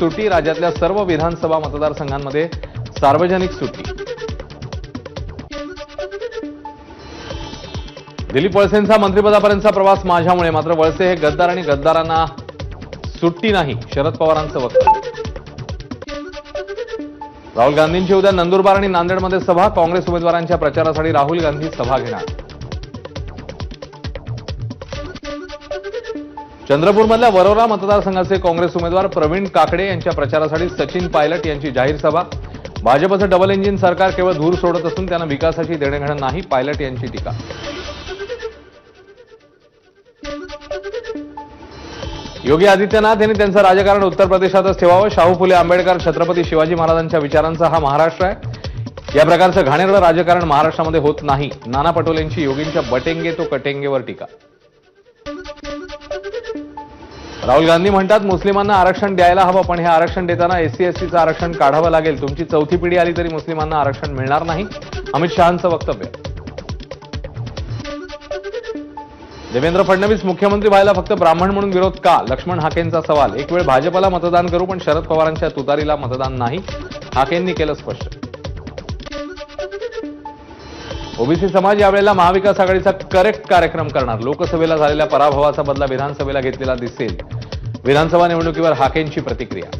सुट्टी राज्यातल्या सर्व विधानसभा मतदारसंघांमध्ये सार्वजनिक सुट्टी. दिलीप वळसेंचा मंत्रिपदापर्यंतचा प्रवास माझ्यामुळे मात्र वळसे हे गद्दार आणि गद्दारांना सुट्टी नाही शरद पवारांचं वक्तव्य. राहुल गांधींची उद्या नंदुरबार आणि नांदेडमध्ये सभा काँग्रेस उमेदवारांच्या प्रचारासाठी राहुल गांधी सभा घेणार. चंद्रपूरमधल्या वरोरा मतदारसंघाचे काँग्रेस उमेदवार प्रवीण काकडे यांच्या प्रचारासाठी सचिन पायलट यांची जाहीर सभा. भाजपचं डबल इंजिन सरकार केवळ धूर सोडत असून त्यांना विकासाची देणेघेणं नाही पायलट यांची टीका. योगी आदित्यनाथ यांनी त्यांचं राजकारण उत्तर प्रदेशातच ठेवावं. शाहू फुले आंबेडकर छत्रपती शिवाजी महाराजांच्या विचारांचा हा महाराष्ट्र आहे. या प्रकारचं घाणेरडं राजकारण महाराष्ट्रामध्ये होत नाही. नाना पटोलेंची योगींच्या बटेंगे तो कटेंगेवर टीका. राहुल गांधी म्हणतात मुस्लिमांना आरक्षण द्यायला हवं पण हे आरक्षण देताना एससी एसटीचं आरक्षण काढावं लागेल. तुमची चौथी पिढी आली तरी मुस्लिमांना आरक्षण मिळणार नाही. अमित शहांचं वक्तव्य. देवेंद्र फडणवीस मुख्यमंत्री व्हायला फक्त ब्राह्मण म्हणून विरोध का? लक्ष्मण हाकेंचा सवाल. एक वेळ भाजपला मतदान करू पण शरद पवारांच्या तुतारीला मतदान नाही? हाकेंनी केलं स्पष्ट. ओबीसी समाज यावेळेला महाविकास आघाडीचा करेक्ट कार्यक्रम करणार. लोकसभेला झालेल्या पराभवाचा बदला विधानसभेला घेतलेला दिसेल. विधानसभा निवडणुकीवर हाकेंची प्रतिक्रिया.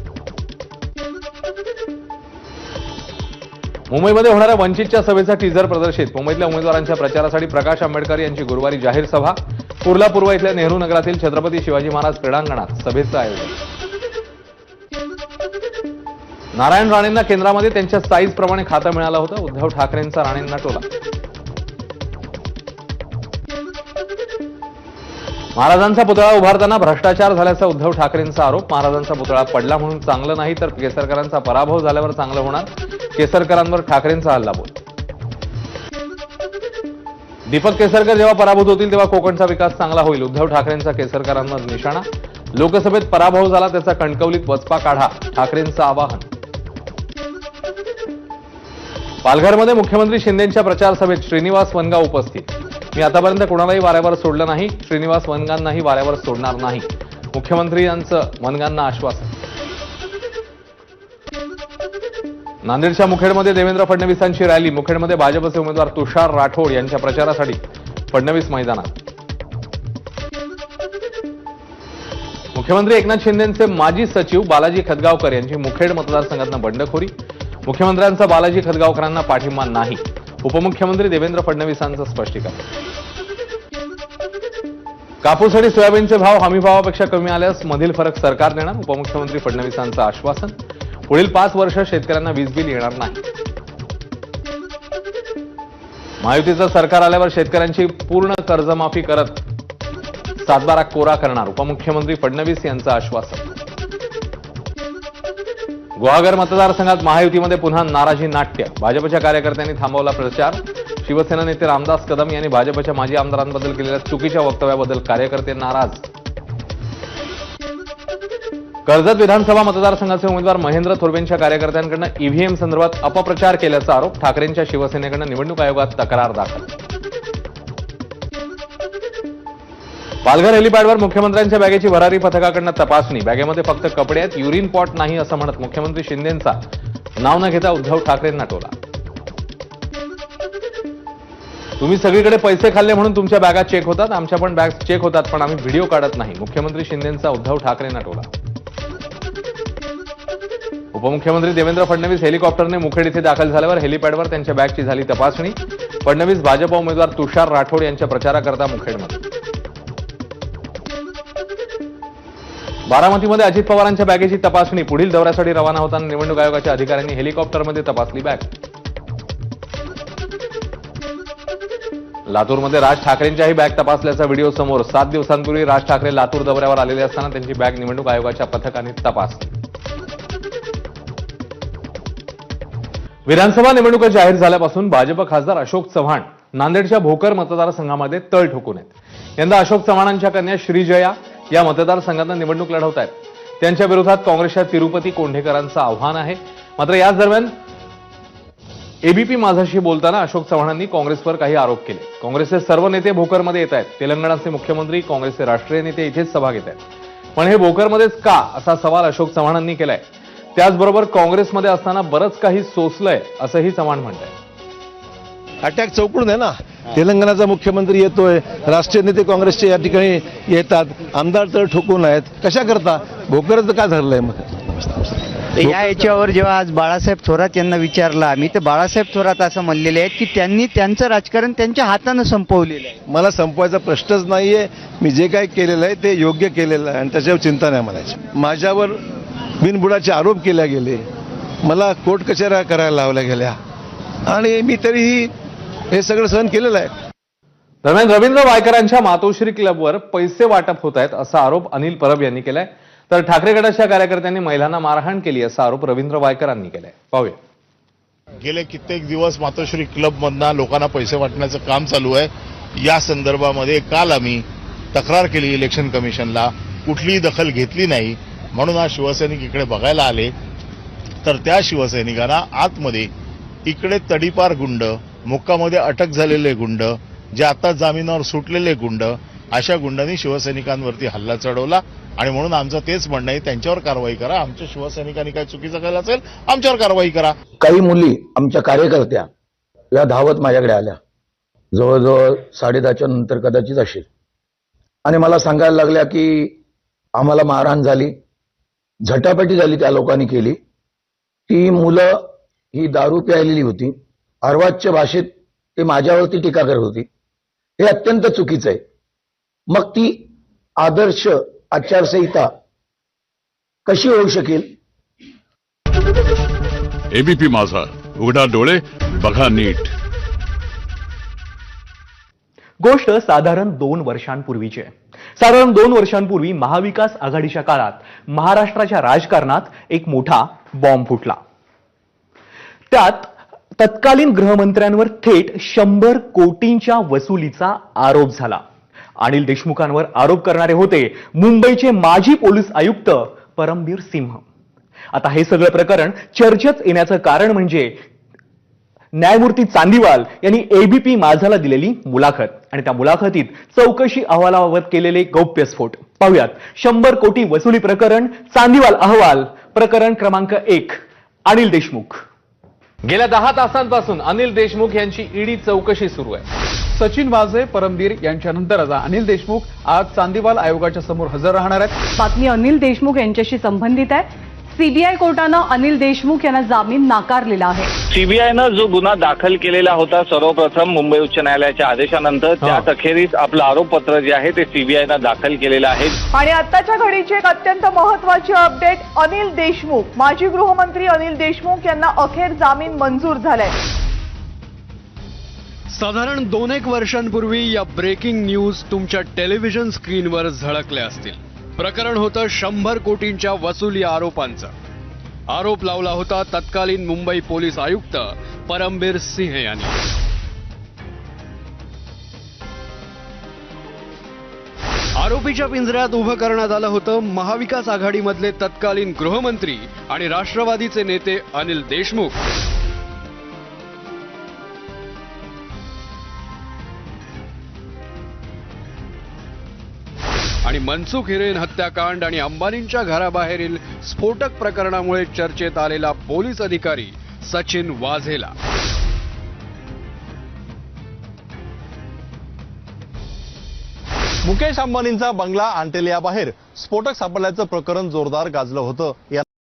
मुंबईमध्ये होणाऱ्या वंचितच्या सभेचा टीझर प्रदर्शित. मुंबईतल्या उमेदवारांच्या प्रचारासाठी प्रकाश आंबेडकर यांची गुरुवारी जाहीर सभा. कुर्ला पूर्व इथल्या नेहरू नगरातील छत्रपती शिवाजी महाराज क्रीडांगणात सभेचं आयोजन. नारायण राणेंना केंद्रामध्ये त्यांच्या साईजप्रमाणे खातं मिळालं होतं. उद्धव ठाकरेंचा राणेंना टोला. महाराजांचा पुतळा उभारताना भ्रष्टाचार झाल्याचा उद्धव ठाकरेंचा आरोप. महाराजांचा पुतळा पडला म्हणून चांगलं नाही तर केसरकरांचा पराभव झाल्यावर चांगलं होणार. केसरकरांवर ठाकरेंचा हल्लाबोल दीपक केसरकर जेव्हा पराभूत होतील तेव्हा कोकणचा विकास चांगला होईल. उद्धव ठाकरेंचा केसरकरांवर निशाणा. लोकसभेत पराभव झाला त्याचा कणकवलीत वचपा काढा ठाकरेंचं आवाहन. पालघरमध्ये मुख्यमंत्री शिंदेंच्या प्रचार सभेत श्रीनिवास वनगा उपस्थित. मी आतापर्यंत कोणालाही वाऱ्यावर सोडलं नाही श्रीनिवास वनगांनाही वाऱ्यावर सोडणार नाही. मुख्यमंत्री यांचं वनगांना आश्वासन. नांदेडच्या मुखेडमध्ये देवेंद्र फडणवीसांची रॅली. मुखेडमध्ये भाजपचे उमेदवार तुषार राठोड यांच्या प्रचारासाठी फडणवीस मैदानात. मुख्यमंत्री एकनाथ शिंदेचे माजी सचिव बालाजी खदगावकर यांची मुखेड मतदारसंघातनं बंडखोरी. मुख्यमंत्र्यांचा बालाजी खदगावकरांना पाठिंबा नाही. उपमुख्यमंत्री देवेंद्र फडणवीसांचं स्पष्टीकरण. कापूस आणि सोयाबीनचे भाव हमीभावापेक्षा कमी आल्यास मधील फरक सरकार देणार उपमुख्यमंत्री फडणवीसांचं आश्वासन. पुढील पाच वर्ष शेतकऱ्यांना वीज बिल येणार नाही. महायुतीचं सरकार आल्यावर शेतकऱ्यांची पूर्ण कर्जमाफी करत सातबारा कोरा करणार उपमुख्यमंत्री फडणवीस यांचं आश्वासन. गुहागर मतदारसंघात महायुतीमध्ये पुन्हा नाराजी नाट्य. भाजपच्या कार्यकर्त्यांनी थांबवला प्रचार. शिवसेना नेते रामदास कदम यांनी भाजपच्या माजी आमदारांबद्दल केलेल्या चुकीच्या वक्तव्याबद्दल कार्यकर्ते नाराज. कर्जत विधानसभा मतदारसंघाचे उमेदवार महेंद्र थोरवेंच्या कार्यकर्त्यांकडनं ईव्हीएम संदर्भात अपप्रचार केल्याचा आरोप ठाकरेंच्या शिवसेनेकडनं निवडणूक आयोगात तक्रार दाखल. पालघर हेलिपॅडवर मुख्यमंत्र्यांच्या बॅगेची भरारी पथकाकडनं तपासणी. बॅगेमध्ये फक्त कपडे आहेत युरिन पॉट नाही असं म्हणत मुख्यमंत्री शिंदेंचा. नाव न घेता उद्धव ठाकरेंना टोला. तुम्ही सगळीकडे पैसे खाल्ले म्हणून तुमच्या बॅगा चेक होतात आमच्या पण बॅग चेक होतात पण आम्ही व्हिडिओ काढत नाही. मुख्यमंत्री शिंदेंचा उद्धव ठाकरेंना टोला. उपमुख्यमंत्री देवेंद्र फडणवीस हेलिकॉप्टरने मुखेड इथे दाखल झाल्यावर हेलिपॅडवर त्यांच्या बॅगची झाली तपासणी. फडणवीस भाजप उमेदवार तुषार राठोड यांच्या प्रचाराकरता मुखेडमध्ये. बारामतीमध्ये अजित पवारांच्या बॅगेची तपासणी. पुढील दौऱ्यासाठी रवाना होताना निवडणूक आयोगाच्या अधिकाऱ्यांनी हेलिकॉप्टरमध्ये तपासली बॅग. लातूरमध्ये राज ठाकरेंच्याही बॅग तपासल्याचा व्हिडिओ समोर सात दिवसांपूर्वी राज ठाकरे लातूर दौऱ्यावर आलेले असताना त्यांची बॅग निवडणूक आयोगाच्या पथकाने तपासली विधानसभा निवडणुका जाहीर झाल्यापासून भाजप खासदार अशोक चव्हाण नांदेडच्या भोकर मतदारसंघामध्ये तळ ठोकून आहेत. यंदा अशोक चव्हाणांच्या कन्या श्रीजया या मतदारसंघांना निवडणूक लढवत आहेत त्यांच्या विरोधात काँग्रेसच्या तिरुपती कोंढेकरांचं आव्हान आहे. मात्र याच दरम्यान एबीपी माझाशी बोलताना अशोक चव्हाणांनी काँग्रेसवर काही आरोप केले. काँग्रेसचे सर्व नेते भोकरमध्ये येत आहेत. तेलंगणाचे मुख्यमंत्री काँग्रेसचे राष्ट्रीय नेते इथेच सभा घेत आहेत. पण हे भोकरमध्येच का असा सवाल अशोक चव्हाणांनी केलाय? त्याचबरोबर काँग्रेसमध्ये असताना बरंच काही सोसलंय असंही चव्हाण म्हणताय अटॅक चौकडून आहे ना. तेलंगणाचा मुख्यमंत्री येतोय राष्ट्रीय नेते काँग्रेसचे या ठिकाणी येतात आमदार तर ठोकून आहेत. कशा करता? भोकरचं का धरलंय मग? या याच्यावर जेव्हा आज बाळासाहेब थोरात यांना विचारलं आम्ही तर बाळासाहेब थोरात असं म्हणलेले आहेत की त्यांनी त्यांचं राजकारण त्यांच्या हातानं संपवलेलं आहे. मला संपवायचा प्रश्नच नाहीये. मी जे काही केलेलं आहे ते योग्य केलेलं आहे आणि त्याच्यावर चिंता नाही म्हणायची. माझ्यावर बिनबुडाचे आरोप केले गेले. मला कोर्ट कचेऱ्या करायला लावल्या गेल्या. आणि मी तरीही हे सगळं सहन केलेलं आहे. दरम्यान रवींद्र वायकरांच्या मातोश्री क्लबवर पैसे वाटप होत आहेत असा आरोप अनिल परब यांनी केलाय. तर ठाकरे गटाच्या कार्यकर्त्यांनी महिलांना मारहाण केली असा आरोप रवींद्र वायकरांनी केलाय. पाहूया. गेले कित्येक दिवस मातोश्री क्लबमधनं लोकांना पैसे वाटण्याचं काम चालू आहे. या संदर्भामध्ये काल आम्ही तक्रार केली इलेक्शन कमिशनला. कुठलीही दखल घेतली नाही. म्हणून आज शिवसैनिक इकडे बघायला आले. तर त्या शिवसैनिकांना आतमध्ये इकडे तडीपार गुंड मुक्कामध्ये अटक झालेले गुंड जे आता जामिनावर सुटलेले गुंड अशा गुंडांनी शिवसैनिकांवरती हल्ला चढवला. आणि म्हणून आमचं तेच म्हणणं आहे त्यांच्यावर कारवाई करा. आमच्या शिवसैनिकांनी काय चुकीचं केलं असेल आमच्यावर कारवाई करा. काही मुली आमच्या कार्यकर्त्या या धावत माझ्याकडे आल्या. जवळजवळ साडेदहाच्या नंतर कदाचित असेल. आणि मला सांगायला लागल्या की आम्हाला मारहाण झाली झटापटी झाली त्या लोकांनी केली. ती मुलं ही दारू प्यायलेली होती. अर्वाच्य भाषेत ते माझ्यावरती टीका करत होती. हे अत्यंत चुकीचं आहे. मग ती आदर्श आचारसंहिता कशी होऊ शकेल? एबीपी माझा. उघडा डोळे बघा नीट. गोष्ट साधारण दोन वर्षांपूर्वीची आहे. साधारण दोन वर्षांपूर्वी महाविकास आघाडीच्या काळात महाराष्ट्राच्या राजकारणात एक मोठा बॉम्ब फुटला. त्यात तत्कालीन गृहमंत्र्यांवर थेट शंभर कोटींच्या वसुलीचा आरोप झाला. अनिल देशमुखांवर आरोप करणारे होते मुंबईचे माजी पोलीस आयुक्त परमबीर सिंह. आता हे सगळं प्रकरण चर्चेत येण्याचं कारण म्हणजे न्यायमूर्ती चांदीवाल यांनी एबीपी माझाला दिलेली मुलाखत आणि त्या मुलाखतीत चौकशी अहवालाबाबत केलेले गौप्यस्फोट पाहुयात शंभर कोटी वसुली प्रकरण चांदीवाल अहवाल प्रकरण क्रमांक एक अनिल देशमुख. गेल्या दहा तासांपासून अनिल देशमुख यांची ईडी चौकशी सुरू आहे. सचिन वाझे परमबीर यांच्यानंतर आता अनिल देशमुख आज चांदीवाल आयोगाच्या समोर हजर राहणार आहेत. बातमी अनिल देशमुख यांच्याशी संबंधित आहे. सीबीआय कोर्टानं अनिल देशमुख यांना जामीन नाकारलेला आहे. सीबीआयनं जो गुन्हा दाखल केलेला होता सर्वप्रथम मुंबई उच्च न्यायालयाच्या आदेशानंतर त्यात अखेरीस आपलं आरोपपत्र जे आहे ते सीबीआयनं दाखल केलेलं आहे. आणि आताच्या घडीची एक अत्यंत महत्वाची अपडेट अनिल देशमुख. माजी गृहमंत्री अनिल देशमुख यांना अखेर जामीन मंजूर झालाय. साधारण दोन एक वर्षांपूर्वी या ब्रेकिंग न्यूज तुमच्या टेलिव्हिजन स्क्रीनवर झळकल्या असतील. प्रकरण होतं शंभर कोटींच्या वसुली आरोपांचं. आरोप लावला होता तत्कालीन मुंबई पोलीस आयुक्त परमबीर सिंह यांनी. आरोपीच्या पिंजऱ्यात उभं करण्यात आलं होतं महाविकास आघाडीमधले तत्कालीन गृहमंत्री आणि राष्ट्रवादीचे नेते अनिल देशमुख. मनसुख हिरेन हत्याकांड आणि अंबानींच्या घराबाहेरील स्फोटक प्रकरणामुळे चर्चेत आलेला पोलीस अधिकारी सचिन वाझेला. मुकेश अंबानींचा बंगला आंटेलियाबाहेर स्फोटक सापडल्याचं प्रकरण जोरदार गाजलं होतं. या